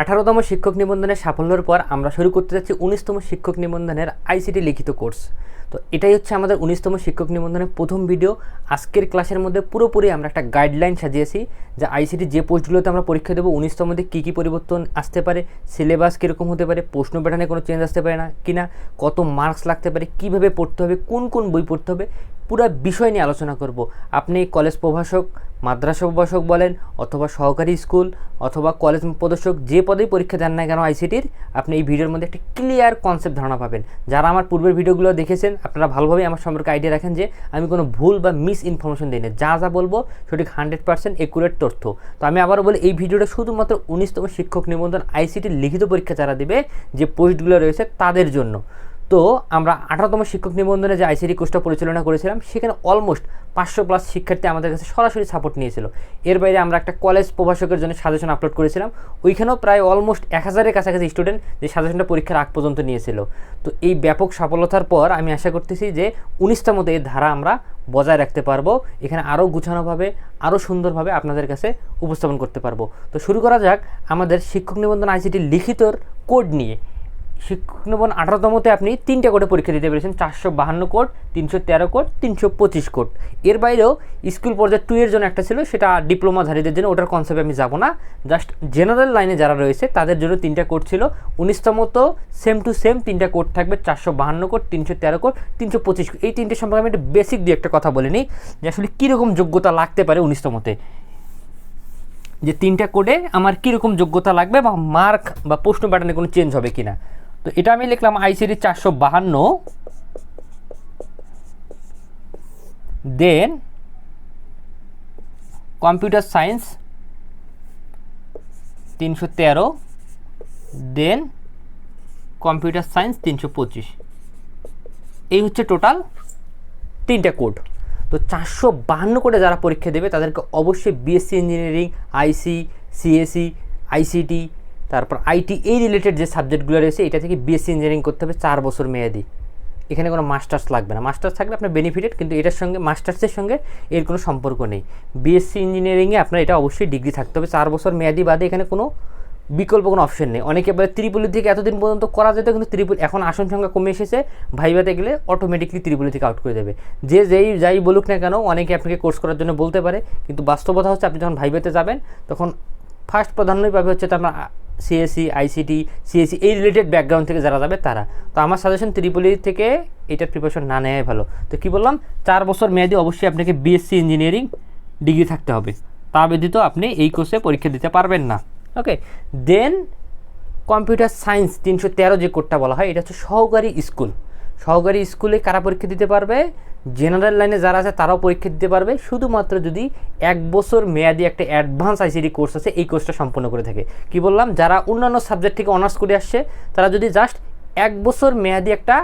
আঠারোতম শিক্ষক নিবন্ধনের সাফল্যের পর আমরা শুরু করতে যাচ্ছি উনিশতম শিক্ষক নিবন্ধনের আইসিটি লিখিত কোর্স। তো এটাই হচ্ছে আমাদের উনিশতম শিক্ষক নিবন্ধনের প্রথম ভিডিও। আজকের ক্লাসের মধ্যে পুরোপুরি আমরা একটা গাইডলাইন সাজিয়েছি যে আইসিটি যে পোস্টগুলোতে আমরা পরীক্ষা দেবো, উনিশতম মধ্যে কী কী পরিবর্তন আসতে পারে, সিলেবাস কীরকম হতে পারে, প্রশ্ন প্যাটার্নে কোনো চেঞ্জ আসতে পারে না, কিনা, কত মার্কস লাগতে পারে, কীভাবে পড়তে হবে, কোন কোন বই পড়তে হবে পুরো বিষয় নিয়ে আলোচনা করব। আপনি কলেজ প্রভাষক, মাদ্রাসা প্রভাষক বলেন অথবা সহকারী স্কুল অথবা কলেজ প্রদর্শক যে পদেই পরীক্ষা দেন না কেন আইসিটির, আপনি এই ভিডিওর মধ্যে একটা ক্লিয়ার কনসেপ্ট ধারণা পাবেন। যারা আমার পূর্বের ভিডিওগুলো দেখেছেন, আপনারা ভালোভাবে আমার সম্পর্কে আইডিয়া রাখেন যে আমি কোনো ভুল বা মিস ইনফরমেশন দিই না যা যা বলব সঠিক হান্ড্রেড পার্সেন্ট একুরেট তথ্য। তো আমি আবারও বলি, এই ভিডিওটা শুধুমাত্র উনিশতম শিক্ষক নিবন্ধন আইসিটির লিখিত পরীক্ষা যারা দেবে, যে পোস্টগুলো রয়েছে তাদের জন্য। তো আমরা আঠারোতম শিক্ষক নিবন্ধনে যে আইসিডি কোর্সটা পরিচালনা করেছিলাম, সেখানে অলমোস্ট পাঁচশো প্লাস শিক্ষার্থী আমাদের কাছে সরাসরি সাপোর্ট নিয়েছিল। এর বাইরে আমরা একটা কলেজ প্রভাষকের জন্য সাজেশন আপলোড করেছিলাম। ওইখানেও প্রায় অলমোস্ট এক হাজারের কাছাকাছি স্টুডেন্ট যে সাজেশনটা পরীক্ষার আগ পর্যন্ত নিয়েছিল। তো এই ব্যাপক সফলতার পর আমি আশা করতেছি যে উনিশটার মধ্যে এই ধারা আমরা বজায় রাখতে পারব, এখানে আরও গুছানোভাবে আরও সুন্দরভাবে আপনাদের কাছে উপস্থাপন করতে পারব। তো শুরু করা যাক আমাদের শিক্ষক নিবন্ধন আইসিটি লিখিতর কোড নিয়ে। শিক্ষক নিবন্ধন আঠারোতমতে আপনি তিনটে কোডে পরীক্ষা দিতে পেরেছেন, চারশো বাহান্ন কোড তিনশো তেরো কোড তিনশো পঁচিশ কোড এর বাইরেও স্কুল পর্যায়ে টু এর জন্য একটা ছিল, সেটা ডিপ্লোমাধারীদের জন্য, ওটার কনসেপ্টে আমি যাব না। জাস্ট জেনারেল লাইনে যারা রয়েছে, তাদের জন্য তিনটা কোড ছিল। উনিশতমত সেম টু সেম তিনটা কোড থাকবে, চারশো বাহান্ন কোড তিনশো তেরো কোড তিনশো পঁচিশ এই তিনটে সম্পর্কে আমি একটা বেসিক দিয়ে একটা কথা বলে নিই, যে আসলে কীরকম যোগ্যতা লাগতে পারে উনিশতমতে। যে তিনটা কোডে আমার কীরকম যোগ্যতা লাগবে বা মার্ক বা প্রশ্ন প্যাটার্নে কোনো চেঞ্জ হবে কিনা। তো এটা আমি লিখলাম আইসিডি চারশো বাহান্ন। দেন কম্পিউটার সায়েন্স তিনশো তেরো। দেন কম্পিউটার সায়েন্স তিনশো পঁচিশ। এই হচ্ছে টোটাল তিনটা কোড তো চারশো বাহান্ন কোডে যারা পরীক্ষা দেবে, তাদেরকে অবশ্যই বিএসসি ইঞ্জিনিয়ারিং আইসি সিএসি আইসিটি তারপর আইটি এই রিলেটেড যে সাবজেক্টগুলো রয়েছে, এটা থেকে বিএসসি ইঞ্জিনিয়ারিং করতে হবে চার বছর মেয়াদি। এখানে কোনো মাস্টার্স লাগবে না। মাস্টার্স থাকলে আপনার বেনিফিটেড কিন্তু এটার সঙ্গে মাস্টার্সের সঙ্গে এর কোনো সম্পর্ক নেই। বিএসসি ইঞ্জিনিয়ারিংয়ে আপনার এটা অবশ্যই ডিগ্রি থাকতে হবে। চার বছর মেয়াদি বাদে এখানে কোনো বিকল্প কোনো অপশন নেই। অনেকে বলে ত্রিপুলি থেকে এতদিন পর্যন্ত করা যেত, কিন্তু ত্রিপুলি, এখন আসন সংখ্যা কমে এসেছে। ভাইভাতে গেলে অটোমেটিকলি ত্রিপুলি থেকে আউট করে দেবে। যে যেই, যাই বলুক না কেন, অনেকে আপনাকে কোর্স করার জন্য বলতে পারে। কিন্তু বাস্তবতা হচ্ছে, আপনি যখন ভাইভাতে যাবেন, তখন ফার্স্ট প্রাধান্যই পাবে হচ্ছে তো আপনার সিএসসি আইসিটি সিএসসি এই রিলেটেড ব্যাকগ্রাউন্ড থেকে যারা যাবে তারা। তো আমার সাজেশন ত্রিপুলি থেকে এটার প্রিপারেশন না নেওয়াই ভালো। তো কী বললাম? চার বছর মেয়াদি অবশ্যই আপনাকে বিএসসি ইঞ্জিনিয়ারিং ডিগ্রি থাকতে হবে। তা ব্যতীত আপনি এই কোর্সে পরীক্ষা দিতে পারবেন না। ওকে দেন কম্পিউটার সায়েন্স তিনশো তেরো যে কোডটা বলা হয়, এটা হচ্ছে সহকারী স্কুল সহকারী স্কুলে কারা পরীক্ষা দিতে পারবে? জেনারেল লাইনে যারা আছে তারাও পরীক্ষা দিতে পারবে। শুধুমাত্র যদি এক বছর মেয়াদি একটা অ্যাডভান্স আইসিডি কোর্স আছে, এই কোর্সটা সম্পূর্ণ করে থাকে। কি বললাম? যারা অন্যান্য সাবজেক্ট থেকে অনার্স করে আসছে, তারা যদি জাস্ট এক বছর মেয়াদি একটা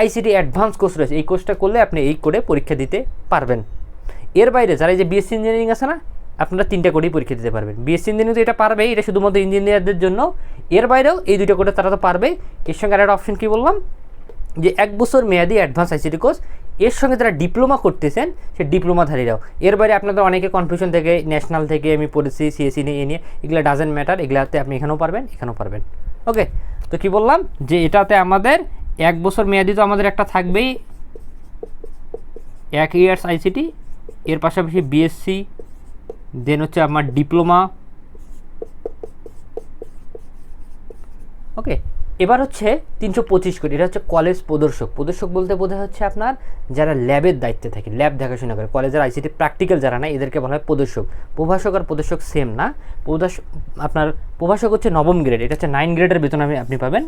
আইসিডি অ্যাডভান্স কোর্স রয়েছে, এই কোর্সটা করলে আপনি এই করে পরীক্ষা দিতে পারবেন। এর বাইরে যারা এই যে বিএসসি ইঞ্জিনিয়ারিং আছে না, আপনারা তিনটা কোডেই পরীক্ষা দিতে পারবেন। বিএসসি ইঞ্জিনিয়ারিং তো এটা পারবে এটা শুধুমাত্র ইঞ্জিনিয়ারদের জন্য। এর বাইরেও এই দুইটা কোডে তারা তো পারবে এর সঙ্গে আরেকটা অপশন কী বললাম? যে এক বছর মেয়াদি অ্যাডভান্স আইসিটি কোর্স এর সঙ্গে যারা ডিপ্লোমা করতেছেন, সে ডিপ্লোমাধারীরাও এর বাইরে আপনাদের অনেকে কনফিউশন থেকে ন্যাশনাল থেকে আমি পড়েছি সিএসি নিয়ে, এ নিয়ে, এগুলো ডাজেন্ট ম্যাটার এগুলাতে আপনি এখানেও পারবেন এখানেও পারবেন। ওকে তো কি বললাম? যে এটাতে আমাদের এক বছর মেয়াদি তো আমাদের একটা থাকবেই। এক ইয়ার্স আইসিটি এর পাশাপাশি বিএসসি দেন হচ্ছে আমার ডিপ্লোমা ওকে এবার হচ্ছে তিনশো পঁচিশ কোটি, এটা হচ্ছে কলেজ প্রদর্শক। প্রদর্শক বলতে বোধ হচ্ছে আপনার যারা ল্যাবের দায়িত্বে থাকে ল্যাব দেখাশোনা করে। কলেজের আইসিটি প্র্যাকটিক্যাল যারা নাই, এদেরকে বলা হয় প্রদর্শক। প্রভাষক আর প্রদর্শক সেম না। প্রদর্শক আপনার প্রভাষক হচ্ছে নবম গ্রেড এটা হচ্ছে নাইন গ্রেডের বেতন আমি আপনি পাবেন।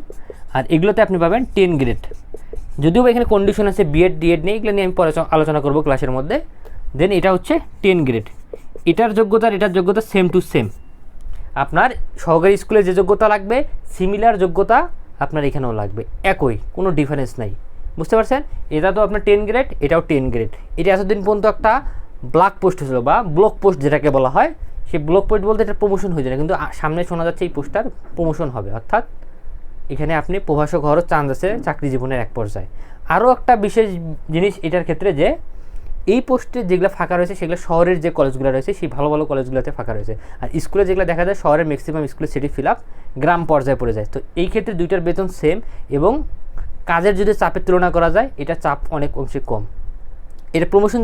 আর এগুলোতে আপনি পাবেন টেন গ্রেড যদিও এখানে কন্ডিশন আছে বিএড ডিএড নেই এগুলো নিয়ে আমি পরে আলোচনা করব ক্লাসের মধ্যে। দেন এটা হচ্ছে টেন গ্রেড এটার যোগ্যতা এটার যোগ্যতা সেম টু সেম আপনার সহকারী স্কুলে যে যোগ্যতা লাগবে সিমিলার যোগ্যতা আপনার এখানেও লাগবে। একই, কোনো ডিফারেন্স নাই। বুঝতে পারছেন? এটা তো আপনার টেন গ্রেড এটাও টেন গ্রেড এটা এতদিন পর্যন্ত একটা ব্লক পোস্ট ছিল বা ব্লক পোস্ট যেটাকে বলা হয়, সেই ব্লক পোস্ট বলতে এটা প্রমোশন হয়ে যায় কিন্তু সামনে শোনা যাচ্ছে এই পোস্টটার প্রমোশন হবে, অর্থাৎ এখানে আপনি প্রভাষক হওয়ারও চান্স আছে চাকরি জীবনের এক পর্যায়ে। আরও একটা বিশেষ জিনিস এটার ক্ষেত্রে যে এই পোস্টে যেগুলো ফাঁকা রয়েছে, সেগুলো শহরের যে কলেজগুলো রয়েছে, সেই ভালো ভালো কলেজগুলোতে ফাঁকা রয়েছে। আর স্কুলে যেগুলো দেখা যায়, শহরের ম্যাক্সিমাম স্কুলে সেটি ফিল আপ গ্রাম পর্যায়ে পড়ে যায়। তো এই ক্ষেত্রে দুইটার বেতন সেম এবং কাজের যদি চাপের তুলনা করা যায় এটা চাপ অনেক অংশে কম। এটা প্রমোশন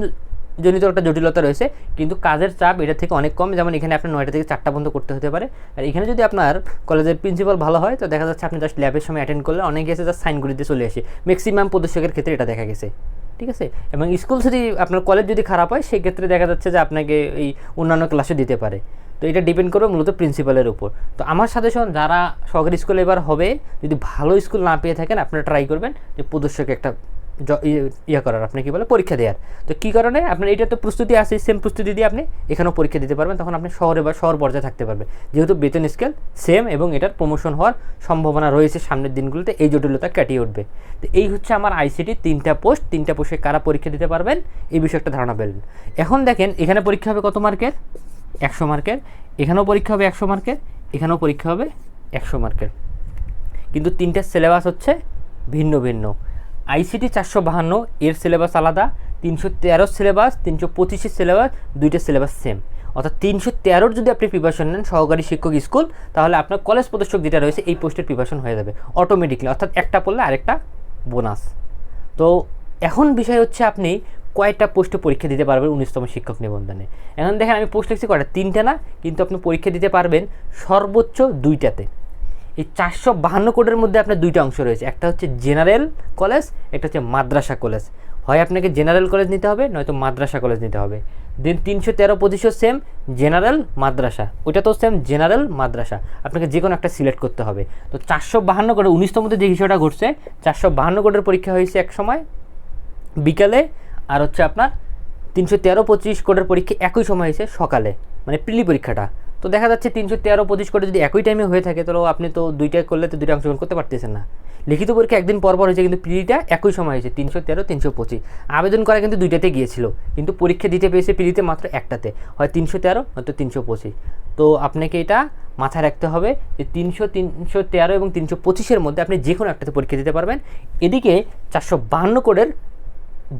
জনিত একটা জটিলতা রয়েছে, কিন্তু কাজের চাপ এটা থেকে অনেক কম। যেমন এখানে আপনার নয়টা থেকে চারটা বন্ধ করতে হতে পারে। আর এখানে যদি আপনার কলেজের প্রিন্সিপাল ভালো হয়, তো দেখা যাচ্ছে আপনি জাস্ট ল্যাবের সময় অ্যাটেন্ড করলে অনেকে এসে জাস্ট সাইন করে দিয়ে চলে আসে। ম্যাক্সিমাম প্রদর্শকের ক্ষেত্রে এটা দেখা গেছে। ঠিক আছে? এবং স্কুল যদি আপনার কলেজ যদি খারাপ হয়, সেক্ষেত্রে দেখা যাচ্ছে যে আপনাকে এই অন্যান্য ক্লাসে দিতে পারে। তো এটা ডিপেন্ড করবে মূলত প্রিন্সিপালের উপর। তো আমার সাজেশন যারা সরকারি স্কুলে এবার হবে, যদি ভালো স্কুল না পেয়ে থাকেন, আপনারা ট্রাই করবেন যে প্রদর্শক একটা ইয়ে- ইয়ে করার, আপনি কী বলে, পরীক্ষা দেওয়ার তো কী কারণে? আপনার এটা তো প্রস্তুতি আছে সেম প্রস্তুতি দিয়ে আপনি এখানেও পরীক্ষা দিতে পারবেন, তখন আপনি শহরে বা শহর পর্যায়ে থাকতে পারবেন। যেহেতু বেতন স্কেল সেম এবং এটার প্রমোশন হওয়ার সম্ভাবনা রয়েছে সামনের দিনগুলোতে, এই জটিলতা কাটিয়ে উঠবে। তো এই হচ্ছে আমার আইসিটি তিনটা পোস্ট তিনটা পোস্টে কারা পরীক্ষা দিতে পারবেন, এই বিষয়ে একটা ধারণা পেলেন। এখন দেখেন, এখানে পরীক্ষা হবে কত মার্কের? একশো মার্কের। এখানেও পরীক্ষা হবে একশো মার্কের। এখানেও পরীক্ষা হবে একশো মার্কের। কিন্তু তিনটার সিলেবাস হচ্ছে ভিন্ন ভিন্ন। আইসিটি চারশো বাহান্ন, এর সিলেবাস আলাদা, তিনশো তেরো সিলেবাস তিনশো পঁচিশের সিলেবাস দুইটা সিলেবাস সেম অর্থাৎ তিনশো তেরোর যদি আপনি প্রিপারেশন নেন সহকারী শিক্ষক স্কুল, তাহলে আপনার কলেজ প্রদর্শক যেটা রয়েছে এই পোস্টের প্রিপারেশন হয়ে যাবে অটোমেটিকলি অর্থাৎ একটা পড়লে আরেকটা বোনাস তো এখন বিষয় হচ্ছে আপনি কয়টা পোস্টে পরীক্ষা দিতে পারবেন উনিশতম শিক্ষক নিবন্ধনে? এখন দেখেন আমি পোস্ট লিখছি কয়টা? তিনটে না, কিন্তু আপনি পরীক্ষা দিতে পারবেন সর্বোচ্চ দুইটাতে। এই চারশো বাহান্ন কোটের মধ্যে আপনার দুইটা অংশ রয়েছে। একটা হচ্ছে জেনারেল কলেজ, একটা হচ্ছে মাদ্রাসা কলেজ। হয় আপনাকে জেনারেল কলেজ নিতে হবে, নয়তো মাদ্রাসা কলেজ নিতে হবে। দেন তিনশো তেরো পঁচিশও সেম জেনারেল, মাদ্রাসা। ওইটা তো সেম জেনারেল, মাদ্রাসা। আপনাকে যে কোনো একটা সিলেক্ট করতে হবে। তো চারশো বাহান্ন কোডে উনিশতমতে যে বিষয়টা ঘটছে, চারশো বাহান্ন কোটের পরীক্ষা হয়েছে এক সময়, বিকালে, আর হচ্ছে আপনার তিনশো তেরো পঁচিশ কোটের পরীক্ষা একই সময় হয়েছে সকালে মানে প্রিলি পরীক্ষাটা। তো দেখা যাচ্ছে তিনশো তেরো পঁচিশ কোডে যদি একই টাইমে হয়ে থাকে, তাহলে আপনি তো দুইটা করলে তো দুইটা অংশগ্রহণ করতে পারতেছেন না। লিখিত পরীক্ষা একদিন পর হয়েছে, কিন্তু প্রিলিটা একই সময় হয়েছে, তিনশো তেরো, তিনশো পঁচিশ। আবেদন করা কিন্তু দুইটাতে গিয়েছিল, কিন্তু পরীক্ষা দিতে পেয়েছে প্রিলিতে মাত্র একটাতে। হয় তিনশো তেরো, নয়তো তিনশো পঁচিশ। তো আপনাকে এটা মাথায় রাখতে হবে যে তিনশো তিনশো তেরো এবং তিনশো পঁচিশের মধ্যে আপনি যে কোনো একটাতে পরীক্ষা দিতে পারবেন। এদিকে চারশো বাহান্ন কোডের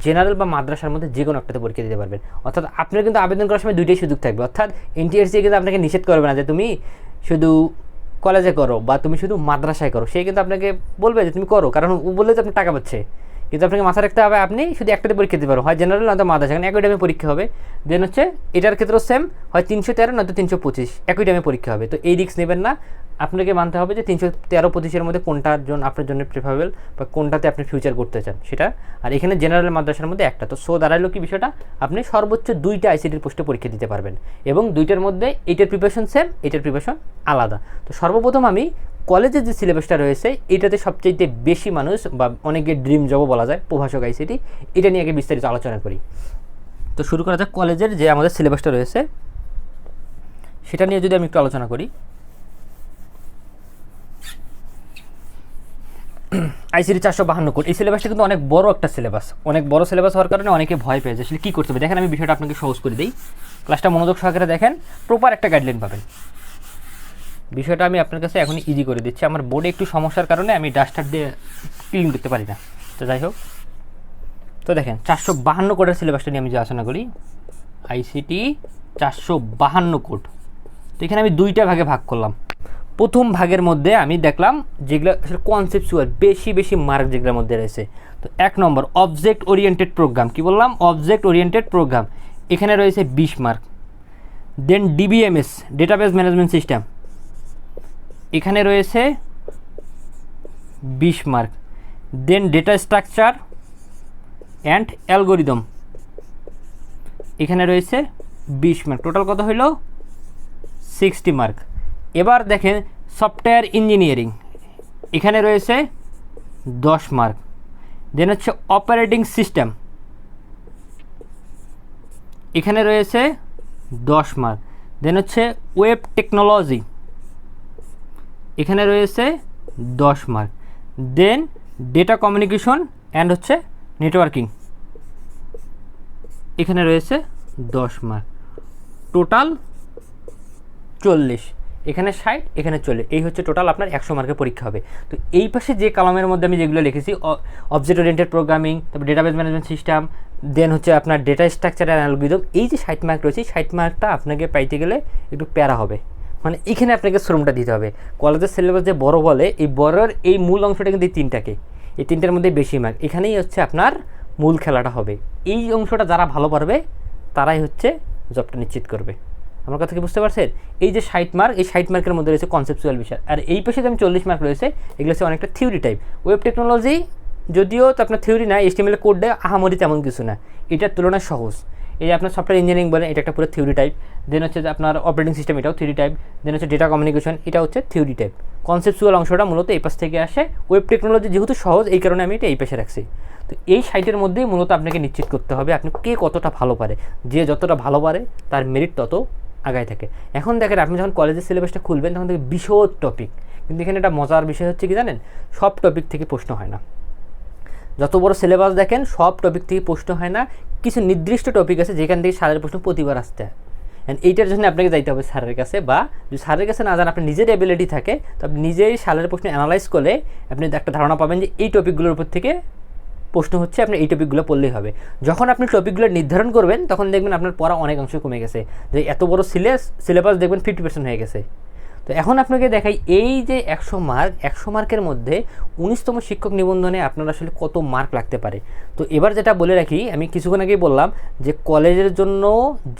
জেনারেল বা মাদ্রাসার মধ্যে যে কোনো একটাতে পরীক্ষা দিতে পারবেন। অর্থাৎ আপনার কিন্তু আবেদন করার সময় দুইটাই সুযোগ থাকবে। অর্থাৎ এনটিআরসি কিন্তু আপনাকে নিষেধ করবে না যে তুমি শুধু কলেজে করো বা তুমি শুধু মাদ্রাসায় করো। সে কিন্তু আপনাকে বলবে যে তুমি করো। কারণ ও বললে যে আপনি টাকা পাচ্ছে। কিন্তু আপনাকে মাথায় রাখতে হবে আপনি শুধু একটাতে পরীক্ষা দিতে পারো। হয় জেনারেল নয়তো মাদ্রাসা। কারণ একই টাইমে পরীক্ষা হবে। দেন হচ্ছে এটার ক্ষেত্রেও সেম হয় তিনশো তেরো, নয়তো তিনশো পঁচিশ। একই টাইমে পরীক্ষা হবে। তো এই রিস্ক নেবেন না। আপনাকে মানতে হবে যে তিনশো তেরো পঁচিশের মধ্যে কোনটার জন্য আপনার জন্য প্রেফারেবল বা কোনটাতে আপনি ফিউচার করতে চান সেটা। আর এখানে জেনারেল মাদ্রাসার মধ্যে একটা। তো সো দাঁড়াইলো কি বিষয়টা? আপনি সর্বোচ্চ দুইটা আইসিটির পোস্টে পরীক্ষা দিতে পারবেন। এবং দুইটার মধ্যে এইটার প্রিপারেশন সেম এটার প্রিপারেশন আলাদা। তো সর্বপ্রথম আমি কলেজের যে সিলেবাসটা রয়েছে, এটাতে সবচেয়ে বেশি মানুষ বা অনেকের ড্রিম জবও বলা যায়, প্রভাষক আইসিটি এটা নিয়ে আগে বিস্তারিত আলোচনা করি। তো শুরু করা যাক কলেজের যে আমাদের সিলেবাসটা রয়েছে, সেটা নিয়ে যদি আমি একটু আলোচনা করি। আইসিডি চারশো বাহান্ন কোড এই সিলেবাসটা কিন্তু অনেক বড় একটা সিলেবাস অনেক বড় সিলেবাস হওয়ার কারণে অনেকে ভয় পেয়ে যায়। আসলে কী করতে হবে? দেখেন, আমি বিষয়টা আপনাকে সহজ করে দিই। ক্লাসটা মনোযোগ সহকারে দেখেন প্রপার একটা গাইডলাইন পাবেন। বিষয়টা আমি আপনার কাছে এখন ইজি করে দিচ্ছি। আমার বোর্ডে একটু সমস্যার কারণে আমি ডাস্টার দিয়ে ক্লিন করতে পারি না। তো যাই হোক। তো দেখেন, চারশো বাহান্ন কোডের সিলেবাসটা নিয়ে আমি যে আলোচনা করি, আইসিটি চারশো বাহান্ন কোড তো এখানে আমি দুইটা ভাগে ভাগ করলাম। প্রথম ভাগের মধ্যে আমি দেখলাম যেগুলো আসলে কনসেপচুয়াল বেশি বেশি মার্ক যেগুলোর মধ্যে রয়েছে। তো এক নম্বর অবজেক্ট ওরিয়েন্টেড প্রোগ্রাম কি বললাম? অবজেক্ট ওরিয়েন্টেড প্রোগ্রাম এখানে রয়েছে বিশ mark then DBMS database management system এখানে রয়েছে বিশ mark then data structure and algorithm এখানে রয়েছে বিশ মার্ক টোটাল কত হইল? সিক্সটি মার্ক এবার দেখেন সফটওয়্যার ইঞ্জিনিয়ারিং। এখানে রয়েছে দশ মার্ক। দেন হচ্ছে অপারেটিং সিস্টেম। এখানে রয়েছে দশ মার্ক। দেন হচ্ছে ওয়েব টেকনোলজি। এখানে রয়েছে দশ mark. Then data communication and হচ্ছে নেটওয়ার্কিং। এখানে রয়েছে দশ মার্ক। টোটাল চল্লিশ। এখানে ষাট, এখানে চল্লিশ। এই হচ্ছে টোটাল আপনার একশো মার্কের পরীক্ষা হবে। তো এই পাশে যে কলমের মধ্যে আমি যেগুলো লিখেছি অবজেক্ট ওরিয়েন্টেড প্রোগ্রামিং তারপর ডেটাবেস ম্যানেজমেন্ট সিস্টেম দেন হচ্ছে আপনার ডেটা স্ট্রাকচার অ্যান্ড অ্যালগোরিদম এই যে ষাট মার্ক রয়েছে ষাট মার্কটা আপনাকে পাইতে গেলে একটু প্যারা হবে। মানে এখানে আপনাকে শ্রমটা দিতে হবে। কলেজের সিলেবাস যে বড় বলে, এই বড়ের এই মূল অংশটা কিন্তু এই তিনটাকে। এই তিনটার মধ্যে বেশি মার্ক এখানেই হচ্ছে আপনার মূল খেলাটা হবে। এই অংশটা যারা ভালো পারবে, তারাই হচ্ছে জবটা নিশ্চিত করবে। আমার কথা কি বুঝতে পারছেন? এই যে ষাট মার্ক এই ষাট মার্কের মধ্যে রয়েছে কনসেপচুয়াল বিষয়। আর এই পাশে যে আমি চল্লিশ মার্ক রয়েছে, এগুলো হচ্ছে অনেকটা থিওরি টাইপ ওয়েব টেকনোলজি যদিও তো আপনার থিওরি না এস্টিমেল কোড দেয়, আহামরি তেমন কিছু না। এটার তুলনায় সহজ। এই যে আপনার সফটওয়্যার ইঞ্জিনিয়ারিং বলেন, এটা একটা পুরো থিওরি টাইপ দেন হচ্ছে আপনার অপারেটিং সিস্টেম এটাও থিওরি টাইপ দেন হচ্ছে ডেটা কমিউনিকেশন এটা হচ্ছে থিওরি টাইপ কনসেপচুয়াল অংশটা মূলত এই পাশ থেকে আসে। ওয়েব টেকনোলজি যেহেতু সহজ, এই কারণে আমি এটা এই পাশে রাখছি। তো এই সাইটের মধ্যেই মূলত আপনাকে নিশ্চিত করতে হবে, আপনি কে কতটা ভালো পারে। যে যতটা ভালো পারে, তার মেরিট তত আগায় থাকে। এখন দেখেন আপনি যখন কলেজের সিলেবাসটা খুলবেন, তখন দেখবেন বিশদ টপিক কিন্তু এখানে একটা মজার বিষয় হচ্ছে কি জানেন? সব টপিক থেকে প্রশ্ন হয় না। যত বড় সিলেবাস দেখেন, সব টপিক থেকে প্রশ্ন হয় না। কিছু নির্দিষ্ট টপিক আছে, যেখান থেকে স্যারের প্রশ্ন প্রতিবার আসতে হয় And এইটার জন্য আপনাকে যাইতে হবে স্যারের কাছে বা যদি স্যারের কাছে না জান আপনার নিজের অ্যাবিলিটি থাকে, তো আপনি নিজেই স্যারের প্রশ্ন অ্যানালাইজ করলে আপনি একটা ধারণা পাবেন যে এই টপিকগুলোর উপর থেকে প্রশ্ন হচ্ছে আপনি এই টপিকগুলো পড়লেই হবে। যখন আপনি টপিকগুলো নির্ধারণ করবেন, তখন দেখবেন আপনার পড়া অনেক অংশ কমে গেছে। যে এত বড় সিলেবাস সিলেবাস দেখবেন ফিফটি পার্সেন্ট হয়ে গেছে। তো এখন আপনাকে দেখাই এই যে একশো মার্ক, একশো মার্কের মধ্যে উনিশতম শিক্ষক নিবন্ধনে আপনার আসলে কত মার্ক লাগতে পারে? তো এবার যেটা বলে রাখি, আমি কিছুক্ষণ আগেই বললাম যে কলেজের জন্য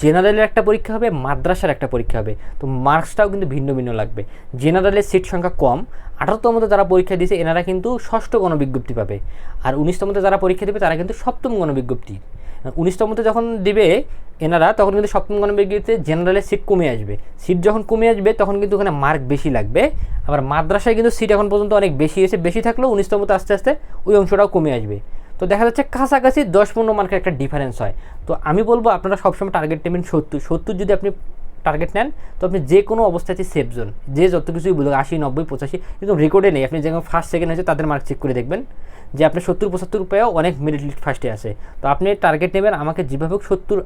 জেনারেলের একটা পরীক্ষা হবে, মাদ্রাসার একটা পরীক্ষা হবে। তো মার্কসটাও কিন্তু ভিন্ন ভিন্ন লাগবে। জেনারেলের সিট সংখ্যা কম আঠারোতমতে যারা পরীক্ষা দিয়েছে, এনারা কিন্তু ষষ্ঠ গণবিজ্ঞপ্তি পাবে। আর উনিশতমতে যারা পরীক্ষা দেবে, তারা কিন্তু সপ্তম গণবিজ্ঞপ্তি। উনিশতমতে যখন দিবে এনারা, তখন কিন্তু সপ্তম গণবিজ্ঞপ্তিতে জেনারেলের সিট কমে আসবে। সিট যখন কমে আসবে, তখন কিন্তু ওখানে মার্ক বেশি লাগবে। আবার মাদ্রাসায় কিন্তু সিট এখন পর্যন্ত অনেক বেশি এসে বেশি থাকলেও উনিশতমতে আস্তে আস্তে ওই অংশটাও কমে আসবে। তো দেখা যাচ্ছে কাছাকাছি দশ পনেরো মার্কের একটা ডিফারেন্স হয়। তো আমি বলব আপনারা সবসময় টার্গেট নেবেন সত্তর সত্তর যদি আপনি টার্গেট নেন, তো আপনি যে কোনো অবস্থাতে সেফ জোন যে যত কিছুই বলুন আশি, নব্বই, পঁচাশি, কিন্তু রেকর্ডে নেই। আপনি যেমন ফার্স্ট সেকেন্ড হয়েছে, তাদের মার্ক চেক করে দেখবেন যে আপনি সত্তর, পঁচাত্তর রুপায়ও অনেক মেরিট লিস্ট ফার্স্টে আছে। তো আপনি টার্গেট নেবেন, আমাকে যেভাবে হোক সত্তর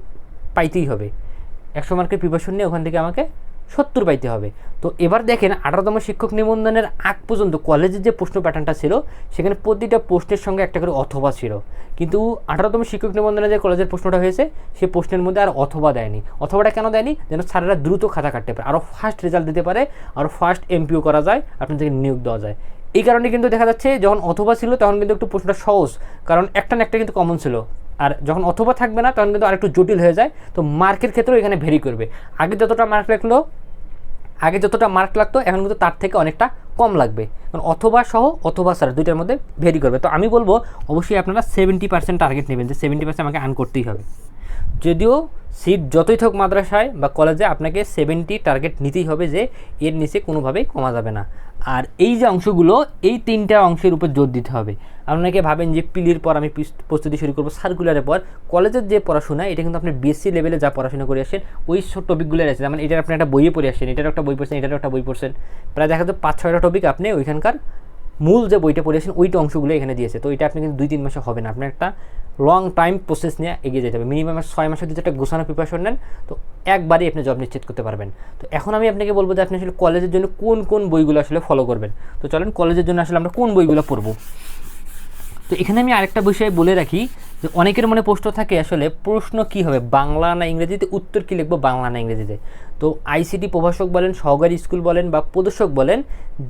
পাইতেই হবে। একশো মার্কের প্রিপারেশন নিয়ে ওখান থেকে আমাকে সত্তর পাইতে হবে। তো এবার দেখেন আঠারোতম শিক্ষক নিবন্ধনের আগ পর্যন্ত কলেজের যে প্রশ্ন প্যাটার্নটা ছিল, সেখানে প্রতিটা প্রশ্নের সঙ্গে একটা করে অথবা ছিল। কিন্তু আঠারোতম শিক্ষক নিবন্ধনে যে কলেজের প্রশ্নটা হয়েছে সেই প্রশ্নের মধ্যে আর অথবা দেয়নি। অথবাটা কেন দেয়নি? যেন স্যারেরা দ্রুত খাতা কাটতে পারে আরও ফার্স্ট রেজাল্ট দিতে পারে আরও ফাস্ট এমপিও করা যায় আপনাদেরকে নিয়োগ দেওয়া যায়। এই কারণে কিন্তু দেখা যাচ্ছে, যখন অথবা ছিল, তখন কিন্তু একটু প্রশ্নটা সহজ, কারণ একটা না একটা কিন্তু কমন ছিল। আর যখন অথবা থাকবে না, তখন কিন্তু আরেকটু জটিল হয়ে যায়। তো মার্কের ক্ষেত্রেও এখানে ভেরি করবে। আগে যতটা মার্ক লাগল আগে যতটা মার্ক লাগতো, এখন কিন্তু তার থেকে অনেকটা কম লাগবে। কারণ অথবা সহ, অথবা স্যার দুইটার মধ্যে ভেরি করবে। তো আমি বলব, অবশ্যই আপনারা সেভেন্টি পার্সেন্ট টার্গেট নেবেন যে সেভেন্টি পার্সেন্ট আমাকে আর্ন করতেই হবে। যদিও সিট যতই থাক মাদ্রাসায় বা কলেজে আপনাকে সেভেন্টি টার্গেট নিতেই হবে যে এর নিচে কোনোভাবেই কমা যাবে না। আর এই যে অংশগুলো, এই তিনটা অংশের উপর জোর দিতে হবে। আপনাকে ভাবেন যে পিলির পর আমি প্রস্তুতি শুরু করব সার্কুলারের পর। কলেজের যে পড়াশোনা, এটা কিন্তু আপনি বিএসসি লেভেলে যা পড়াশোনা করে আসেন, ওই সব টপিকগুলো আছে। যেমন এটার আপনি একটা বইয়ে পড়ে আসেন এটার একটা বই পড়ছেন এটার একটা বই পড়ছেন। প্রায় দেখা যাচ্ছে পাঁচ ছয়টা টপিক আপনি ওইখানকার মূল যে বইটা পড়েছেন ওইটা অংশগুলো এখানে দিয়েছে তো এটা আপনি কিন্তু দুই, তিন মাসে হবে না। আপনার একটা লং টাইম প্রসেস নিয়ে এগিয়ে যেতে হবে। মিনিমাম ছয় মাসের যদি একটা গোছানো প্রিপারেশন নেন, তো একবারই আপনি জব নিশ্চিত করতে পারবেন। তো এখন আমি আপনাকে বলব যে আপনি আসলে কলেজের জন্য কোন কোন বইগুলো আসলে ফলো করবেন। তো চলেন কলেজের জন্য আসলে আমরা কোন বইগুলো পড়ব? তো এখানে আমি আরেকটা বিষয়ে বলে রাখি যে অনেকের মনে প্রশ্ন থাকে আসলে প্রশ্ন কি হবে, বাংলা না ইংরেজিতে? উত্তর কি লিখব? বাংলা না ইংরেজিতে। তো আইসিটি প্রভাষক বলেন, সহকারী স্কুল বলেন বা প্রদর্শক বলেন,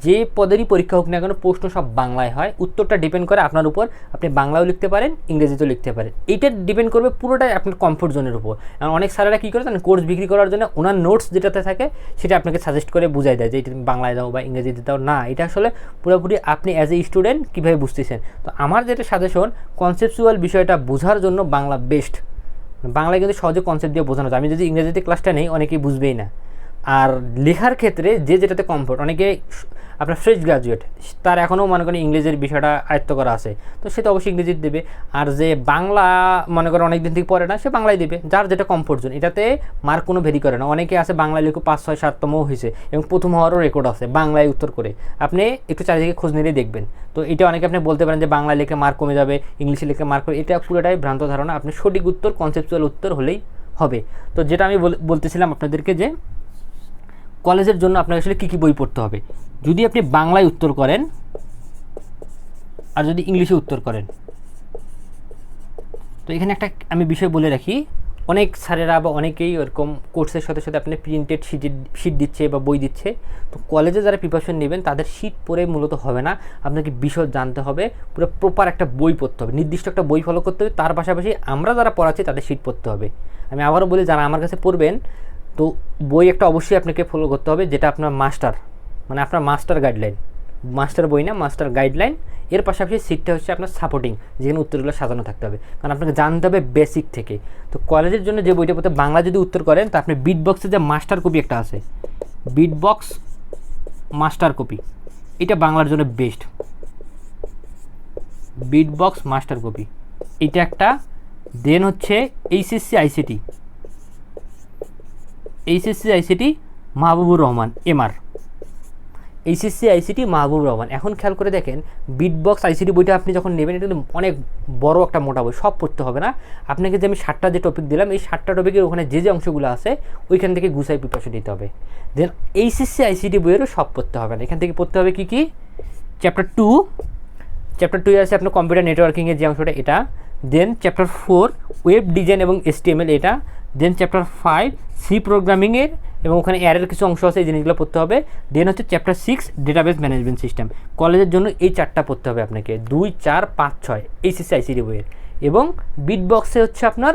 যে পদেরই পরীক্ষা হোক না কেন প্রশ্ন সব বাংলায় হয়। উত্তরটা ডিপেন্ড করে আপনার উপর। আপনি বাংলাও লিখতে পারেন, ইংরেজিতেও লিখতে পারেন। এইটা ডিপেন্ড করবে পুরোটাই আপনার কমফোর্ট জোনের উপর। অনেক স্যারেরা কী করে কোর্স বিক্রি করার জন্য ওনার নোটস যেটাতে থাকে, সেটা আপনাকে সাজেস্ট করে বুঝাই দেয় যে এটা বাংলায় দাও বা ইংরেজিতে দাও। না, এটা আসলে পুরোপুরি আপনি অ্যাজ এ স্টুডেন্ট কীভাবে বুঝতেছেন? তো আমার যেটা সাজেশন কনসেপচুয়াল বিষয়টা বোঝার জন্য বাংলা বেস্ট বাংলায় কিন্তু সহজে কনসেপ্ট দিয়ে বোঝানো যায়। আমি যদি ইংরেজিতে ক্লাসটা নেই, অনেকেই বুঝবেই না। আর লেখার ক্ষেত্রে যে যেটাতে কমফোর্ট অনেকে আপনার ফ্রেশ গ্রাজুয়েট তার এখনও মনে করেন ইংরেজির বিষয়টা আয়ত্ত করা আছে। তো সে তো অবশ্যই ইংরেজিতে দেবে। আর যে বাংলা মনে করেন অনেক দিন থেকে পড়ে না, সে বাংলায় দেবে। যার যেটা কমফোর্ট জোন এটাতে মার্ক কোনো ভেরি করে না। অনেকে আছে বাংলায় লিখে পাঁচ, ছয় সাততমও হয়েছে এবং প্রথম হওয়ারও রেকর্ড আছে বাংলায় উত্তর করে। আপনি একটু চারিদিকে খোঁজ নিলেই দেখবেন। তো এটা অনেকে আপনি বলতে পারেন যে বাংলায় লিখে মার্ক কমে যাবে, ইংলিশে লিখে মার্ক করে এটা পুরোটাই ভ্রান্ত ধারণা। আপনি সঠিক উত্তর কনসেপচুয়াল উত্তর হলেই হবে। তো যেটা আমি বল- বলতেছিলাম আপনাদেরকে যে, কলেজের জন্য আপনাকে আসলে কী কী বই পড়তে হবে? যদি আপনি বাংলায় উত্তর করেন আর যদি ইংলিশে উত্তর করেন। তো এখানে একটা আমি বিষয় বলে রাখি, অনেক স্যারেরা বা অনেকেই ওরকম কোর্সের সাথে সাথে আপনি প্রিন্টেড শিট শিট দিচ্ছে বা বই দিচ্ছে। তো কলেজে যারা প্রিপারেশন নেবেন, তাদের শিট পড়ে মূলত হবে না। আপনাকে বিষয় জানতে হবে, পুরো প্রপার একটা বই পড়তে হবে। নির্দিষ্ট একটা বই ফলো করতে হবে। তার পাশাপাশি আমরা যারা পড়াচ্ছি, তাদের শিট পড়তে হবে। আমি আবারও বলি, যারা আমার কাছে পড়বেন, তো বই একটা অবশ্যই আপনাকে ফলো করতে হবে, যেটা আপনার মাস্টার মানে আপনার মাস্টার গাইডলাইন মাস্টার বই না মাস্টার গাইডলাইন এর পাশাপাশি সিটটা হচ্ছে আপনার সাপোর্টিং যেখানে উত্তরগুলো সাজানো থাকতে হবে। কারণ আপনাকে জানতে হবে বেসিক থেকে। তো কলেজের জন্য যে বইটা পড়তে বাংলা যদি উত্তর করেন, তা আপনি বিট বক্সের যে মাস্টার কপি একটা আছে। বিট বক্স মাস্টার কপি এটা বাংলার জন্য best beat box master copy এটা একটা দেন হচ্ছে HSC ICT HSC ICT Mahbubur Rahman MR HSC ICT Mahbub Rahman. এখন খেয়াল করে দেখেন বিট বিটবক্স আইসিটি বইটা আপনি যখন নেবেন, এটা কিন্তু অনেক বড় একটা মোটা বই, সব পড়তে হবে না। আপনাকে যে আমি সাতটা যে টপিক দিলাম, এই সাতটা টপিকের ওখানে যে যে অংশগুলো আছে, ওইখান থেকে গুছাই প্রিপারেশন নিতে হবে। দেন এইচএসসি আইসিটি বইয়েরও সব পড়তে হবে না। এখান থেকে পড়তে হবে কী কী? চ্যাপ্টার টু চ্যাপ্টার টু আছে আপনার কম্পিউটার নেটওয়ার্কিংয়ের যে অংশটা, এটা। Then chapter four web design এবং এসটিএমএল এটা। দেন চ্যাপ্টার ফাইভ সি প্রোগ্রামিংয়ের এবং ওখানে এয়ারের কিছু অংশ আছে, এই জিনিসগুলো পড়তে হবে। দেন হচ্ছে chapter six database management system কলেজের জন্য এই চারটা পড়তে হবে আপনাকে। দুই, চার, পাঁচ, ছয় এইচএসসি আইসিডি বইয়ের। এবং বিট বক্সে হচ্ছে আপনার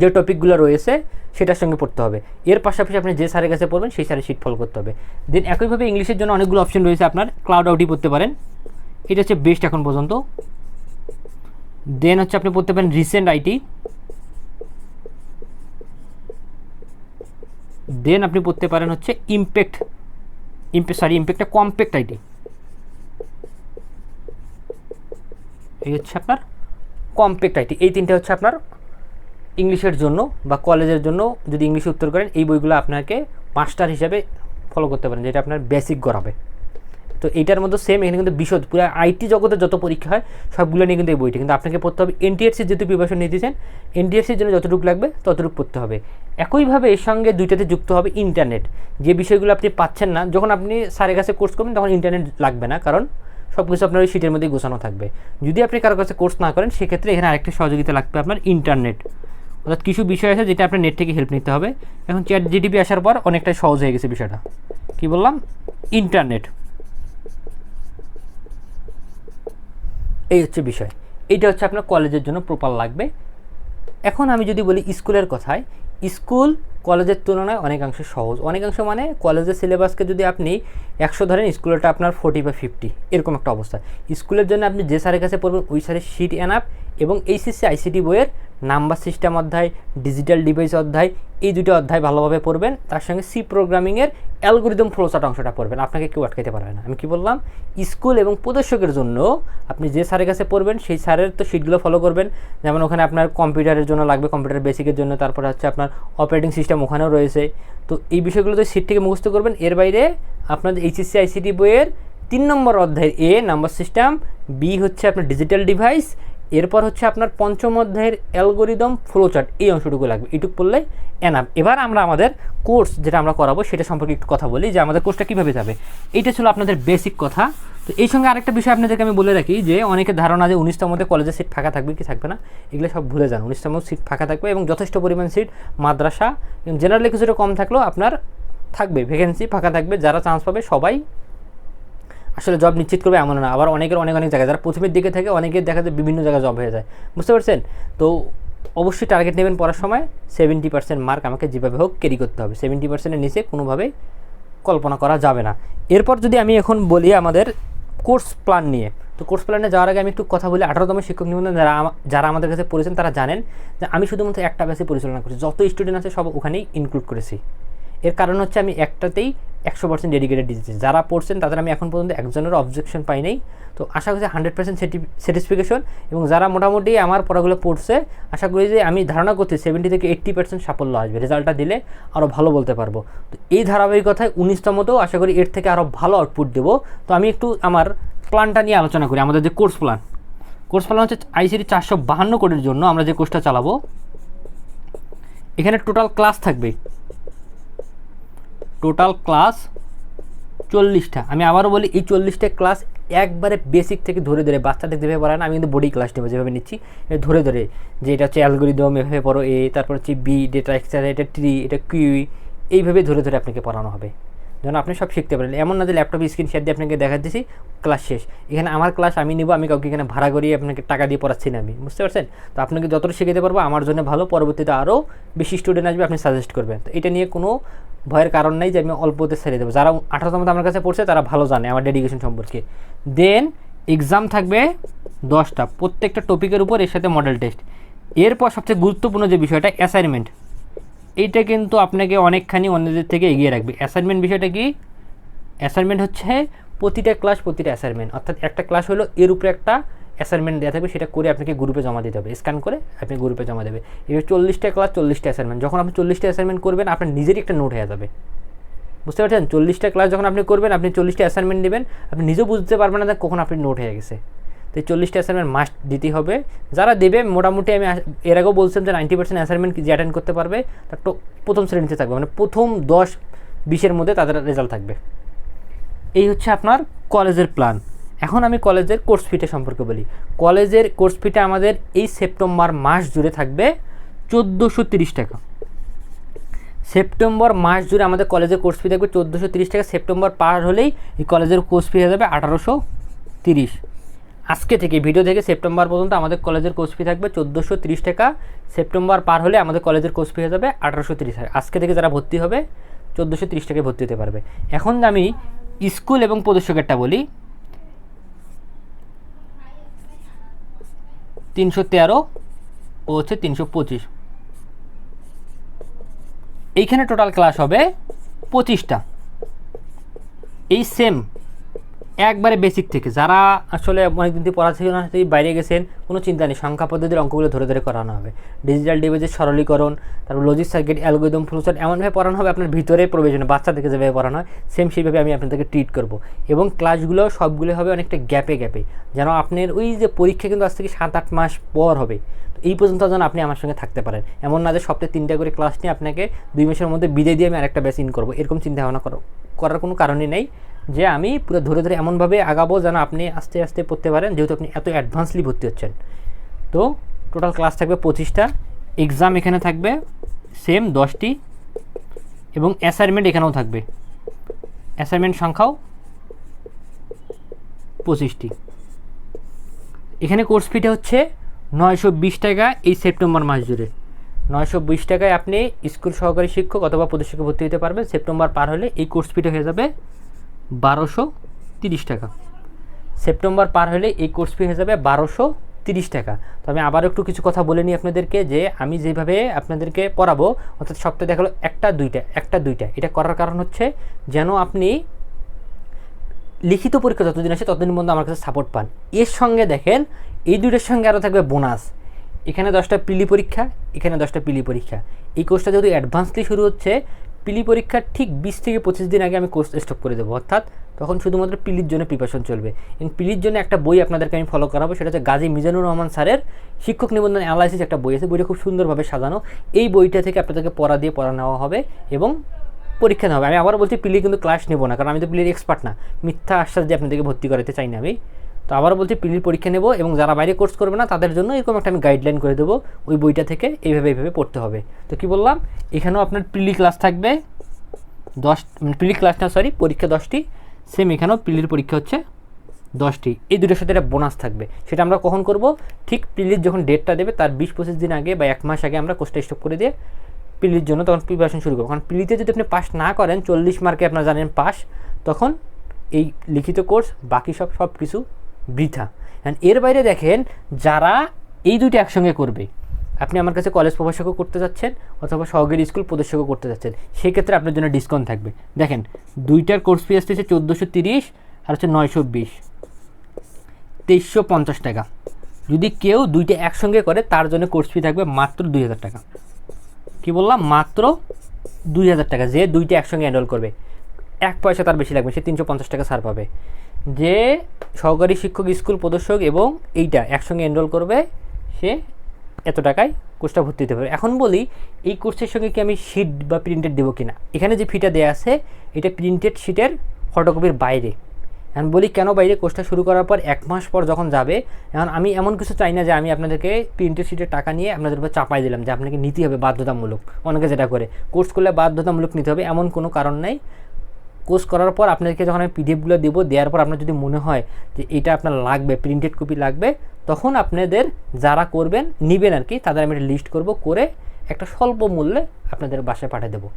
যে টপিকগুলো রয়েছে, সেটার সঙ্গে পড়তে হবে। এর পাশাপাশি আপনি যে স্যারের কাছে পড়বেন, সেই স্যারের শিট ফলো করতে হবে। দেন একইভাবে ইংলিশের জন্য অনেকগুলো অপশন রয়েছে আপনার। ক্লাউড আউটই পড়তে পারেন। এটা হচ্ছে বেস্ট এখন পর্যন্ত। দেন হচ্ছে আপনি পড়তে পারেন রিসেন্ট আইটি দেন আপনি পড়তে পারেন হচ্ছে ইম্প্যাক্ট ইম্পে সরি ইম্প্যাক্টটা কম্প্যাক্ট আইটি এই হচ্ছে আপনার কম্প্যাক্ট আইটি এই তিনটে হচ্ছে আপনার ইংলিশের জন্য বা কলেজের জন্য যদি ইংলিশে উত্তর করেন, এই বইগুলো আপনাকে মাস্টার হিসাবে ফলো করতে পারেন, যেটা আপনার বেসিক করাবে তো এইটার মধ্যে সেম এখানে কিন্তু বিশদ, পুরো আইটি জগতে যত পরীক্ষা হয়, সবগুলো নিয়ে কিন্তু এই বইটি। কিন্তু আপনাকে পড়তে হবে এনটিএসসির যেহেতু প্রিপারেশন নিতেছেন এনটিএসসির জন্য যতটুকু লাগবে, ততটুকু পড়তে হবে। একইভাবে এর সঙ্গে দুইটাতে যুক্ত হবে ইন্টারনেট যে বিষয়গুলো আপনি পাচ্ছেন না, যখন আপনি স্যারের কাছে কোর্স করবেন, তখন ইন্টারনেট লাগবে না, কারণ সব কিছু আপনার ওই সিটের মধ্যেই গোছানো থাকবে। যদি আপনি কারও কাছে কোর্স না করেন, সেক্ষেত্রে এখানে আরেকটি সহযোগিতা লাগবে আপনার ইন্টারনেট অর্থাৎ কিছু বিষয় আছে যেটা আপনার নেট থেকে হেল্প নিতে হবে। এখন চ্যাট জিডিপি আসার পর অনেকটাই সহজ হয়ে গেছে বিষয়টা। কি বললাম? ইন্টারনেট এই হচ্ছে বিষয়। এটা হচ্ছে আপনার কলেজের জন্য প্রপার লাগবে। এখন আমি যদি বলি স্কুলের কথায়, স্কুল কলেজের তুলনায় অনেকাংশে সহজ। অনেকাংশ মানে কলেজের সিলেবাসকে যদি আপনি একশো ধরেন স্কুলেরটা আপনার ফোর্টি বা ফিফটি এরকম একটা অবস্থা। স্কুলের জন্য আপনি যে সারের কাছে পড়বেন, ওই স্যারের শিট অ্যানাপ এবং এইচএসসি আইসিটি বইয়ের নাম্বার সিস্টেম অধ্যায় ডিজিটাল ডিভাইস অধ্যায়, এই দুটো অধ্যায় ভালোভাবে পড়বেন। তার সঙ্গে সি প্রোগ্রামিংয়ের অ্যালগোরিদম ফ্লোচার্ট অংশটা পড়বেন। আপনাকে কেউ আটকাতে পারবে না। আমি কি বললাম? স্কুল এবং প্রদর্শকের জন্য আপনি যে স্যারের কাছে পড়বেন, সেই স্যারের তো শিটগুলো ফলো করবেন। যেমন ওখানে আপনার কম্পিউটারের জন্য লাগবে, কম্পিউটার বেসিকের জন্য। তারপরে হচ্ছে আপনার অপারেটিং সিস্টেম ওখানেও রয়েছে। তো এই বিষয়গুলো তো সিট থেকে মুখস্থ করবেন। এর বাইরে আপনার এইচএসসি, আইসিটি বইয়ের তিন নম্বর অধ্যায়ের এ নাম্বার সিস্টেম। বি হচ্ছে আপনার ডিজিটাল ডিভাইস এরপর হচ্ছে আপনার পঞ্চম অধ্যায়ের অ্যালগোরিদম, ফ্লোচার্ট, এই অংশটুকু লাগবে। এটুকু পড়লে এনাফ এবার আমরা আমাদের কোর্স যেটা আমরা করাবো, সেটা সম্পর্কে একটু কথা বলি যে আমাদের কোর্সটা কীভাবে যাবে। এইটা ছিল আপনাদের বেসিক কথা। তো এই সঙ্গে আরেকটা বিষয় আপনাদেরকে আমি বলে রাখি যে, অনেকের ধারণা যে মধ্যে কলেজের সিট ফাঁকা থাকবে কি থাকবে না, এগুলো সব ভুলে যান। উনিশটার মধ্যে সিট ফাঁকা থাকবে এবং যথেষ্ট পরিমাণ সিট মাদ্রাসা এবং জেনারেলি কিছুটা কম থাকলেও আপনার থাকবে ভ্যাকেন্সি ফাঁকা থাকবে, যারা চান্স পাবে সবাই আসলে জব নিশ্চিত করবে এমন না। আবার অনেকের অনেক অনেক জায়গায়, যারা প্রথমের দিকে থাকে অনেকের দেখা যায় বিভিন্ন জায়গায় জব হয়ে যায়। বুঝতে পারছেন? তো অবশ্যই টার্গেট নেবেন পড়ার সময়। সেভেন্টি পার্সেন্ট মার্ক আমাকে যেভাবে হোক ক্যারি করতে হবে। সেভেন্টি পার্সেন্টের নিচে কোনোভাবেই কল্পনা করা যাবে না। এরপর যদি আমি এখন বলি আমাদের কোর্স প্ল্যান নিয়ে, তো কোর্স প্ল্যানে যাওয়ার আগে আমি একটু কথা বলি। আঠারোতম শিক্ষক নিবন্ধন যারা যারা আমাদের কাছে পড়েছেন, তারা জানেন যে আমি শুধুমাত্র একটা ব্যাচে পরিচালনা করছি। যত স্টুডেন্ট আছে, সব ওখানেই ইনক্লুড করেছি। এর কারণ হচ্ছে আমি একটাতেই একশো পার্সেন্ট ডেডিকেটেড দিয়েছি যারা পড়ছেন, তাদের আমি এখন পর্যন্ত একজনের অবজেকশন পাই নাই। তো আশা করছি হান্ড্রেড পার্সেন্ট স্যাটিসফিকেশন এবং যারা মোটামুটি আমার পড়াগুলো পড়ছে, আশা করি যে আমি ধারণা করছি সেভেন্টি থেকে এইট্টি পার্সেন্ট সাফল্য আসবে। রেজাল্টটা দিলে আরও ভালো বলতে পারব। তো এই ধারাবাহিকতায় উনিশতমতেও আশা করি এর থেকে আরও ভালো আউটপুট দেবো। তো আমি একটু আমার প্ল্যানটা নিয়ে আলোচনা করি, আমাদের যে কোর্স প্ল্যান কোর্স প্ল্যান হচ্ছে আইসিটি চারশো বাহান্ন কোটির জন্য আমরা যে কোর্সটা চালাবো, এখানে টোটাল ক্লাস থাকবে টোটাল ক্লাস চল্লিশটা। আমি আবারও বলি, এই চল্লিশটা ক্লাস একবারে বেসিক থেকে ধরে ধরে, বাচ্চাদের যেভাবে পড়ায় না, আমি কিন্তু বডি ক্লাস নেব যেভাবে নিচ্ছি। ধরে ধরে, যে এটা হচ্ছে অ্যালগোরিদম এভাবে পড়ো এ তারপর হচ্ছে বি ডেটা এক্সট্রা এটা ট্রি এটা কিউ এইভাবে ধরে ধরে আপনাকে পড়ানো হবে। যেন আপনি সব শিখতে পারেন। এমন না যে ল্যাপটপ স্ক্রিন শেয়ার দিয়ে আপনাকে দেখা দিচ্ছি ক্লাস শেষ। এখানে আমার ক্লাস আমি নিব, আমি কাউকে এখানে ভাড়া করিয়ে আপনাকে টাকা দিয়ে পড়াচ্ছি না আমি। বুঝতে পারছেন? তো আপনাকে যতটা শিখাতে পারব, আমার জন্য ভালো, পরবর্তীতে আরও বেশি স্টুডেন্ট আসবে, আপনি সাজেস্ট করবেন। তো এটা নিয়ে কোনো ভয়ের কারণ নেই যে আমি অল্পতে ছেড়ে দেবো। যারা আঠারোতম আমার কাছে পড়ছে, তারা ভালো জানে আমার ডেডিকেশন সম্পর্কে। দেন এক্সাম থাকবে দশটা। প্রত্যেকটা টপিকের উপর এর সাথে মডেল টেস্ট এরপর সবচেয়ে গুরুত্বপূর্ণ যে বিষয়টা অ্যাসাইনমেন্ট এইটা কিন্তু আপনাকে অনেকখানি অন্যদের থেকে এগিয়ে রাখবে। অ্যাসাইনমেন্ট বিষয়টা কি? অ্যাসাইনমেন্ট হচ্ছে প্রতিটা ক্লাস প্রতিটা অ্যাসাইনমেন্ট অর্থাৎ একটা ক্লাস হলো এর উপরে একটা অ্যাসাইনমেন্ট দেওয়া থাকবে, সেটা করে আপনাকে গ্রুপে জমা দিতে হবে। স্ক্যান করে আপনি গ্রুপে জমা দেবে। এবার চল্লিশটা ক্লাস চল্লিশটা অ্যাসাইনমেন্ট যখন আপনি চল্লিশটা অ্যাসাইনমেন্ট করবেন, আপনার নিজেরই একটা নোট হয়ে যাবে। বুঝতে পারছেন? চল্লিশটা ক্লাস যখন আপনি করবেন, আপনি চল্লিশটা অ্যাসাইনমেন্ট দেবেন আপনি নিজেও বুঝতে পারবেন না কখন আপনি নোট হয়ে গেছে। তো এই চল্লিশটা অ্যাসাইনমেন্ট মাস্ট দিতেই হবে। যারা দেবে, মোটামুটি আমি এর আগেও বলছিলাম যে নাইনটি পার্সেন্ট অ্যাসাইনমেন্ট যে অ্যাটেন্ড করতে পারবে, তার প্রথম শ্রেণীতে থাকবে। মানে প্রথম দশ, বিশের মধ্যে তাদের রেজাল্ট থাকবে। এই হচ্ছে আপনার কলেজের প্ল্যান এখন আমি কলেজের কোর্স ফিটা সম্পর্কে বলি। কলেজের কোর্স ফিটা আমাদের এই সেপ্টেম্বর মাস জুড়ে থাকবে চোদ্দোশো তিরিশ টাকা। সেপ্টেম্বর মাস জুড়ে আমাদের কলেজের কোর্স ফি থাকবে চোদ্দোশো তিরিশ টাকা। সেপ্টেম্বর পার হলেই এই কলেজের কোর্স ফি হয়ে যাবে আঠারোশো তিরিশ। আজকে থেকে, ভিডিও থেকে সেপ্টেম্বর পর্যন্ত আমাদের কলেজের কোর্স ফি থাকবে চোদ্দোশো তিরিশ টাকা। সেপ্টেম্বর পার হলে আমাদের কলেজের কোর্স ফি হয়ে যাবে আঠারোশো তিরিশ আজকে থেকে যারা ভর্তি হবে, চোদ্দোশো তিরিশ টাকায় ভর্তি হতে পারবে। এখন আমি স্কুল এবং প্রদর্শকেরটা বলি। তিনশো তেরো ও হচ্ছে তিনশো পঁচিশ। এইখানে টোটাল ক্লাস হবে পঁচিশটা। এই সেম একবারে বেসিক থেকে। যারা আসলে অনেকদিন থেকে পড়াশোনা থেকে বাইরে গেছেন, কোনো চিন্তা নেই। সংখ্যা পদ্ধতির অঙ্কগুলো ধরে ধরে করানো হবে। ডিজিটাল ডিভাইসের সরলীকরণ, তারপর লজিক সার্কিট অ্যালগোরিদম ফ্লুচার্ট এমনভাবে পড়ানো হবে আপনার ভিতরে প্রয়োজনে বাচ্চাদেরকে যেভাবে পড়ানো হয় সেম সেইভাবে আমি আপনাদেরকে ট্রিট করব। এবং ক্লাসগুলো সবগুলো হবে অনেকটা গ্যাপে গ্যাপে যেন আপনার ওই যে পরীক্ষা কিন্তু আজ থেকে সাত আট মাস পর হবে এই পর্যন্ত যেন আপনি আমার সঙ্গে থাকতে পারেন। এমন না যে সপ্তাহে তিনটা করে ক্লাস নিয়ে আপনাকে দুই মাসের মধ্যে বিদায় দিয়ে আমি আরেকটা ব্যাচ ইন করব। এরকম চিন্তা ভাবনা করো, করার কোনো কারণই নেই। যে আমি পুরো ধরে ধরে এমনভাবে আগাবো যেন আপনি আস্তে আস্তে পড়তে পারেন, যেহেতু আপনি এত অ্যাডভান্সলি ভর্তি হচ্ছেন। তো টোটাল ক্লাস থাকবে পঁচিশটা এক্সাম এখানে থাকবে সেম দশটি, এবং অ্যাসাইনমেন্ট এখানেও থাকবে। অ্যাসাইনমেন্ট সংখ্যাও পঁচিশটি। এখানে কোর্স ফিটা হচ্ছে নয়শো বিশ টাকা এই সেপ্টেম্বর মাস জুড়ে। নয়শো বিশ টাকায় আপনি স্কুল সহকারী শিক্ষক অথবা প্রতিষ্ঠাকে ভর্তি হতে পারবেন। সেপ্টেম্বর পার হলে এই কোর্স ফিটা হয়ে যাবে বারোশো তিরিশ টাকা। সেপ্টেম্বর পার হলে এই কোর্স ফি হয়ে যাবে বারোশো তিরিশ টাকা। তো আমি আবার একটু কিছু কথা বলে নিই আপনাদেরকে যে আমি যেভাবে আপনাদেরকে পড়াবো, অর্থাৎ সপ্তাহে দেখাল একটা, দুইটা একটা, দুইটা। এটা করার কারণ হচ্ছে যেন আপনি লিখিত পরীক্ষা যতদিন আসে ততদিন পর্যন্ত আমার কাছে সাপোর্ট পান। এর সঙ্গে দেখেন, এই দুইটার সঙ্গে আরও থাকবে বোনাস এখানে দশটা পিলি পরীক্ষা, এখানে দশটা পিলি পরীক্ষা। এই কোর্সটা যেহেতু অ্যাডভান্সলি শুরু হচ্ছে পিলি পরীক্ষার ঠিক বিশ থেকে পঁচিশ দিন আগে আমি কোর্স স্টপ করে দেবো। অর্থাৎ তখন শুধুমাত্র পিলির জন্য প্রিপারেশন চলবে। এবং পিলির জন্য একটা বই আপনাদেরকে আমি ফলো করাবো, সেটা হচ্ছে গাজী মিজানুর রহমান স্যারের শিক্ষক নিবন্ধন অ্যানালাইসিস একটা বই আছে। বইটা খুব সুন্দরভাবে সাজানো। এই বইটা থেকে আপনাদেরকে পড়া দিয়ে পড়া নেওয়া হবে এবং পরীক্ষা নেওয়া হবে। আমি আবার বলছি, পিলি কিন্তু ক্লাস নেব না, কারণ আমি তো পিলির এক্সপার্ট না। মিথ্যা আশ্বাস দিয়ে আপনাদেরকে ভর্তি করাতে চাই না আমি। তো আবারও বলছি পিলির পরীক্ষা নেব এবং যারা বাইরে কোর্স করবে না, তাদের জন্য এরকম একটা আমি গাইডলাইন করে দেবো। ওই বইটা থেকে এইভাবে এইভাবে পড়তে হবে। তো কি বললাম? এখানেও আপনার পিলি ক্লাস থাকবে। দশ মানে পিলি ক্লাস না সরি পরীক্ষা দশটি। সেম এখানেও পিলির পরীক্ষা হচ্ছে দশটি। এই দুটোর সাথে একটা বোনাস থাকবে। সেটা আমরা কখন করব? ঠিক পিলির যখন ডেটটা দেবে, তার বিশ পঁচিশ দিন আগে বা এক মাস আগে আমরা কোর্সটা স্টপ করে দিয়ে পিলির জন্য তখন প্রিপারেশন শুরু করব। কারণ পিলিতে যদি আপনি পাস না করেন, চল্লিশ মার্কে আপনারা জানেন পাস তখন এই লিখিত কোর্স বাকি সব সব কিছু বৃথা। And এর বাইরে দেখেন, যারা এই দুটো একসঙ্গে করবে, আপনি আমার কাছে কলেজ প্রভাষকও করতে যাচ্ছেন, অথবা সহকারী স্কুল প্রদর্শকও করতে যাচ্ছেন, সেক্ষেত্রে আপনার জন্য ডিসকাউন্ট থাকবে। দেখেন, দুইটার কোর্স ফি আসতেছে চোদ্দোশো তিরিশ আর হচ্ছে নয়শো বিশ। তেইশশো পঞ্চাশ টাকা। যদি কেউ দুইটা একসঙ্গে করে, তার জন্য কোর্স ফি থাকবে মাত্র দুই হাজার টাকা। কী বললাম? মাত্র দুই হাজার টাকা, যে দুইটা একসঙ্গে এনরোল করবে। এক পয়সা তার বেশি লাগবে, সে তিনশো পঞ্চাশ টাকা ছাড় পাবে। যে সহকারী শিক্ষক, স্কুল প্রদর্শক এবং এইটা একসঙ্গে এনরোল করবে, সে এত টাকায় কোর্সটা ভর্তি হতে পারবে। এখন বলি, এই কোর্সের সঙ্গে কি আমি শিট বা প্রিন্টেড দেবো কিনা? এখানে যে ফিটা দেওয়া আছে, এটা প্রিন্টেড শিটের ফটোকপির বাইরে। এখন বলি, কেন বাইরে কোর্সটা শুরু করার পর এক মাস পর যখন যাবে, এখন আমি এমন কিছু চাই না যে আমি আপনাদেরকে প্রিন্টেড শিটের টাকা নিয়ে আপনাদের উপর চাপাই দিলাম যে আপনাকে নিতে হবে বাধ্যতামূলক। অনেকে যেটা করে কোর্স করলে বাধ্যতামূলক নিতে হবে, এমন কোনো কারণ নেই। কোর্স করার পর আপনাদেরকে যখন আমি পিডিএফগুলো দেবো, দেওয়ার পর আপনার যদি মনে হয় যে এটা আপনার লাগবে প্রিন্টেড কপি লাগবে, তখন আপনাদের যারা করবেন, নেবেন আর কি তাদের আমি একটা লিস্ট করব, করে একটা স্বল্প মূল্যে আপনাদের বাসায় পাঠিয়ে দেবো।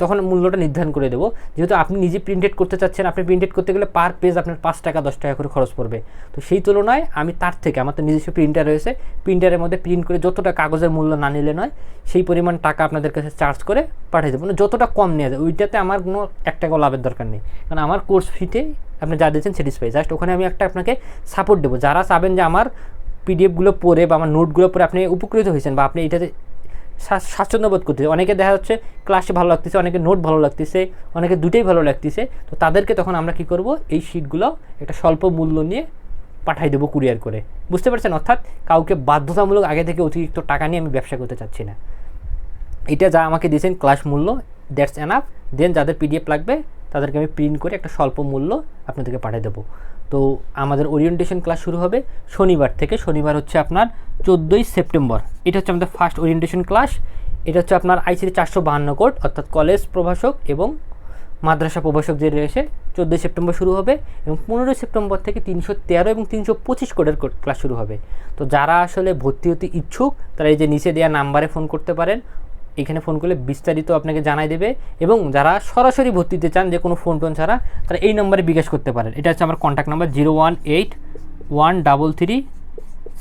তখন মূল্যটা নির্ধারণ করে দেবো। যেহেতু আপনি নিজে প্রিন্টেড করতে চাচ্ছেন, আপনি প্রিন্টেড করতে গেলে পার পেজ আপনার পাঁচ টাকা, দশ টাকা করে খরচ পড়বে। তো সেই তুলনায় আমি তার থেকে, আমার তো নিজস্ব প্রিন্টার রয়েছে প্রিন্টারের মধ্যে প্রিন্ট করে যতটা কাগজের মূল্য না নিলে নয়, সেই পরিমাণ টাকা আপনাদের কাছে চার্জ করে পাঠিয়ে দেবো। মানে যতটা কম নেওয়া যায়, ওইটাতে আমার কোনো এক টাকাও লাভের দরকার নেই। কারণ আমার কোর্স ফিতে আপনি যা দিয়েছেন স্যাটিসফাই জাস্ট ওখানে আমি একটা আপনাকে সাপোর্ট দেবো। যারা চাবেন যে আমার পিডিএফগুলো পড়ে বা আমার নোটগুলো পড়ে আপনি উপকৃত হয়েছেন বা আপনি এটাতে স্বা- স্বাচ্ছন্দ্য বোধ করতেছে। অনেকে দেখা যাচ্ছে ক্লাসে ভালো লাগতেছে, অনেকে নোট ভালো লাগতেছে, অনেকে দুটোই ভালো লাগতেছে। তো তাদেরকে তখন আমরা কি করব? এই শিটগুলো একটা স্বল্প মূল্য নিয়ে পাঠাই দেবো কুরিয়ার করে। বুঝতে পারছেন? অর্থাৎ কাউকে বাধ্যতামূলক আগে থেকে অতিরিক্ত টাকা নিয়ে আমি ব্যবসা করতে চাচ্ছি না। এটা যা আমাকে দিয়েছেন ক্লাস মূল্য দ্যাটস এনাফ দেন যাদের পিডিএফ লাগবে, তাদেরকে আমি প্রিন্ট করে একটা স্বল্প মূল্য আপনাদেরকে পাঠিয়ে দেবো। তো আমাদের ওরিয়েন্টেশন ক্লাস শুরু হবে শনিবার থেকে। শনিবার হচ্ছে আপনার চোদ্দোই সেপ্টেম্বর। এটা হচ্ছে আমাদের ফার্স্ট ওরিয়েন্টেশন ক্লাস এটা হচ্ছে আপনার আইসিটি চারশো বাহান্ন কোড অর্থাৎ কলেজ প্রভাষক এবং মাদ্রাসা প্রভাষক যে রয়েছে, চোদ্দোই সেপ্টেম্বর শুরু হবে এবং পনেরোই সেপ্টেম্বর থেকে তিনশো তেরো এবং তিনশো পঁচিশ কোডের ক্লাস শুরু হবে। তো যারা আসলে ভর্তি হতে ইচ্ছুক, তারা এই যে নিচে দেওয়া নাম্বারে ফোন করতে পারেন। এখানে ফোন করলে বিস্তারিত আপনাকে জানাই দেবে এবং যারা সরাসরি ভর্তিতে চান যে কোনো ফোন টোন ছাড়া, তারা এই নম্বরে বিকাশ করতে পারেন। এটা হচ্ছে আমার contact number zero one eight one double three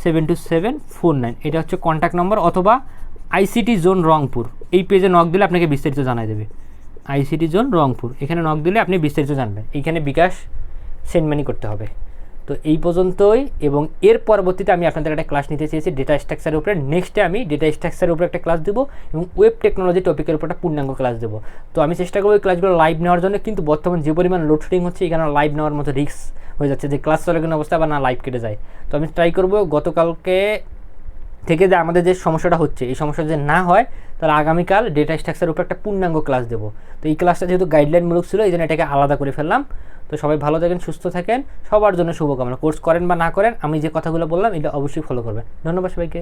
seven two seven four nine এটা হচ্ছে কন্ট্যাক্ট নম্বর অথবা আইসিটি জোন রংপুর। এই পেজে নক দিলে আপনাকে বিস্তারিত জানাই দেবে। ICT zone Rangpur. এখানে নক দিলে আপনি বিস্তারিত জানবেন। এইখানে বিকাশ সেন্ড মানি করতে হবে। তো এই পর্যন্তই এবং এর পরবর্তীতে আমি আপনাদের একটা ক্লাস নিতে চেয়েছি ডেটা স্ট্রাকচারের উপরে। নেক্সটে আমি ডেটা স্ট্রাকচারের উপরে একটা ক্লাস দেবো এবং ওয়েব টেকনোলজি টপিকের উপর একটা পূর্ণাঙ্গ ক্লাস দেবো। তো আমি চেষ্টা করব এই ক্লাসগুলো লাইভ নেওয়ার জন্য, কিন্তু বর্তমান যে পরিমাণ লোডশেডিং হচ্ছে, এখানে লাইভ নেওয়ার মতো রিস্ক হয়ে যাচ্ছে যে ক্লাস চলাকালীন অবস্থা বা না লাইভ কেটে যায়। তো আমি ট্রাই করব গতকালকে থেকে যে আমাদের যে সমস্যাটা হচ্ছে, এই সমস্যা যদি না হয়, তাহলে আগামীকাল ডেটা স্ট্রাকচার উপর একটা পূর্ণাঙ্গ ক্লাস দেবো। তো এই ক্লাসটা যেহেতু গাইডলাইনমূলক ছিল, এই জন্য এটাকে আলাদা করে ফেললাম। তো সবাই ভালো থাকেন, সুস্থ থাকেন, সবার জন্য শুভকামনা। কোর্স করেন বা না করেন, আমি যে কথাগুলো বললাম, এটা অবশ্যই ফলো করবেন। ধন্যবাদ সবাইকে।